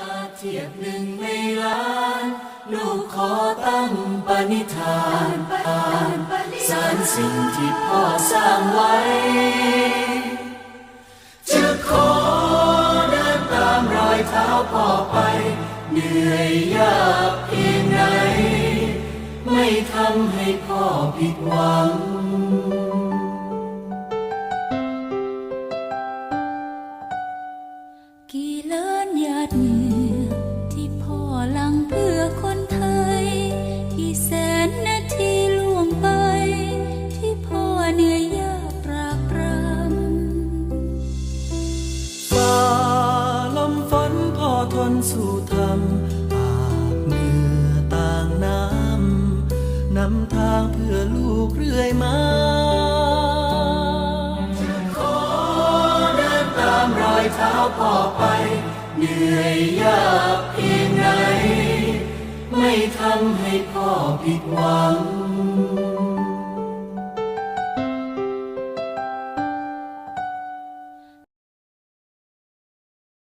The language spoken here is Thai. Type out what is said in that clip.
อาจเทียบหนึ่งในล้าน ลูกขอตั้งปณิธานสารสิ่งที่พ่อสร้างไว้ จะขอเดินตามรอยเท้าพ่อไป เหนื่อยยากเพียงไหนไม่ทำให้พ่อผิดหวัง ดเหงื่อที่พ่อหลังเพื่อคนไทยกี่แสนนาทีล่วงไป ที่พ่อเหนื่อยยากตรากตรำฝ่าลมฝนพ่อทนสู้ทำอาบเหงื่อต่างน้ำนำทางเพื่อลูกเรื่อยมาจะขอเดินตามรอยเท้าพ่อไป เหนื่อยยากเพียงไหนไม่ทำให้พ่อผิดหวัง